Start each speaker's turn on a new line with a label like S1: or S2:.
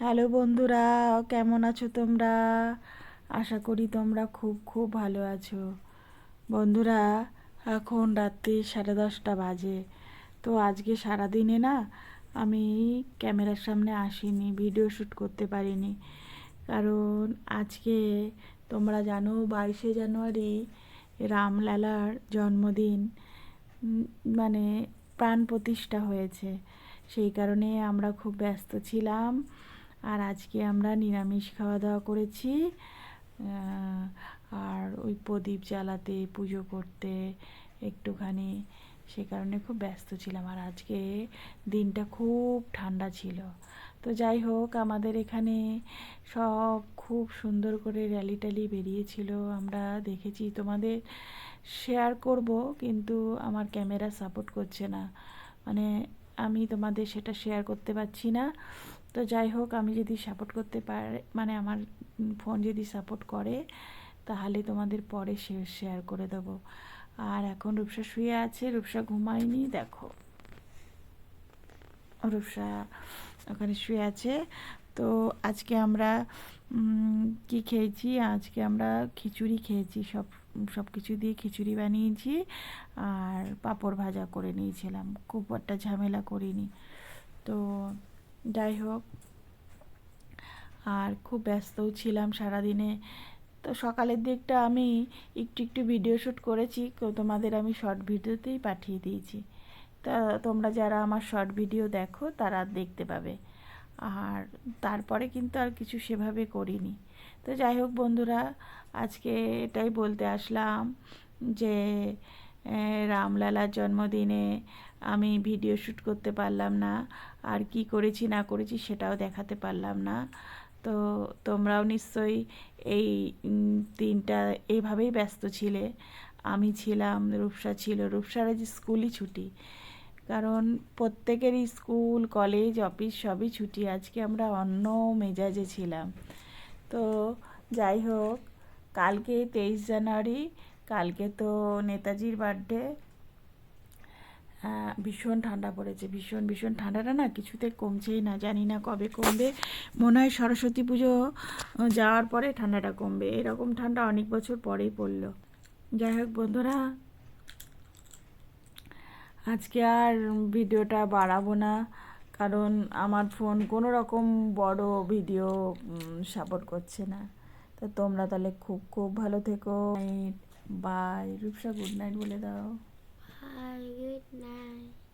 S1: Hello বন্ধুরা, কেমন আছো তোমরা? আশা করি তোমরা খুব খুব ভালো আছো। বন্ধুরা, এখন রাত্রি সাড়ে দশটা বাজে। তো আজকে সারাদিনে না, আমি ক্যামেরার সামনে আসিনি, ভিডিও শ্যুট করতে পারিনি। কারণ আজকে তোমরা জানো, বাইশে জানুয়ারি রামলালার জন্মদিন মানে প্রাণ প্রতিষ্ঠা হয়েছে। সেই কারণে আমরা খুব ব্যস্ত ছিলাম। আর আজকে আমরা নিরামিষ খাওয়া দাওয়া করেছি আর ওই প্রদীপ জ্বালাতে, পুজো করতে একটুখানি, সে কারণে খুব ব্যস্ত ছিলাম। আর আজকে দিনটা খুব ঠান্ডা ছিল। তো যাই হোক, আমাদের এখানে সব খুব সুন্দর করে র্যালি ট্যালি বেরিয়েছিল। আমরা দেখেছি, তোমাদের শেয়ার করব, কিন্তু আমার ক্যামেরা সাপোর্ট করছে না। মানে আমি তোমাদের সেটা শেয়ার করতে পারছি না। তো যাই হোক, আমি যদি সাপোর্ট করতে পারে মানে আমার ফোন যদি সাপোর্ট করে, তাহলে তোমাদের পরে শেয়ার করে দেবো। আর এখন রূপসা শুয়ে আছে, রূপসা ঘুমায়নি, দেখো। রূপসা ওখানে শুয়ে আছে। তো আজকে আমরা কি খেয়েছি? আজকে আমরা খিচুড়ি খেয়েছি, সব সব কিছু দিয়ে খিচুড়ি বানিয়েছি। আর পাঁপড় ভাজা করে নিয়েছিলাম, খুব একটা ঝামেলা করিনি। তো যাই হোক। আর খুব ব্যস্তও ছিলাম সারাদিনে। তো সকালের দিকটা আমি একটু একটু ভিডিও শ্যুট করেছি। তোমাদের আমি শর্ট ভিডিওতেই পাঠিয়ে দিয়েছি। তা তোমরা যারা আমার শর্ট ভিডিও দেখো, তারা দেখতে পাবে। আর তারপরে কিন্তু আর কিছু সেভাবে করিনি। তো যাই হোক বন্ধুরা, আজকে এটাই বলতে আসলাম যে রামলালার জন্মদিনে আমি ভিডিও শ্যুট করতে পারলাম না। আর কি করেছি, না করেছি সেটাও দেখাতে পারলাম না। তো তোমরাও নিশ্চয়ই এই দিনটা এইভাবেই ব্যস্ত ছিলে। আমি ছিলাম, রূপসা ছিল। রূপসার আজ স্কুলই ছুটি। কারণ প্রত্যেকেরই স্কুল, কলেজ, অফিস সবই ছুটি। আজকে আমরা অন্য মেজাজে ছিলাম। তো যাই হোক কালকে তেইশ জানুয়ারি কালকে তো নেতাজির বার্থডে। ভীষণ ঠান্ডা পড়েছে, ভীষণ ভীষণ ঠান্ডাটা না কিছুতে কমছেই না, জানি না কবে কমবে। মনে হয় সরস্বতী পুজো যাওয়ার পরে ঠান্ডাটা কমবে। এরকম ঠান্ডা অনেক বছর পরেই পড়ল। যাই হোক বন্ধুরা, আজকে আর ভিডিওটা বাড়াবো না, কারণ আমার ফোন কোনো রকম বড় ভিডিও সাপোর্ট করছে না। তো তোমরা তাহলে খুব খুব ভালো থেকো। বাই রূপসা গুড নাইট বলে দাও
S2: হাই গুড night.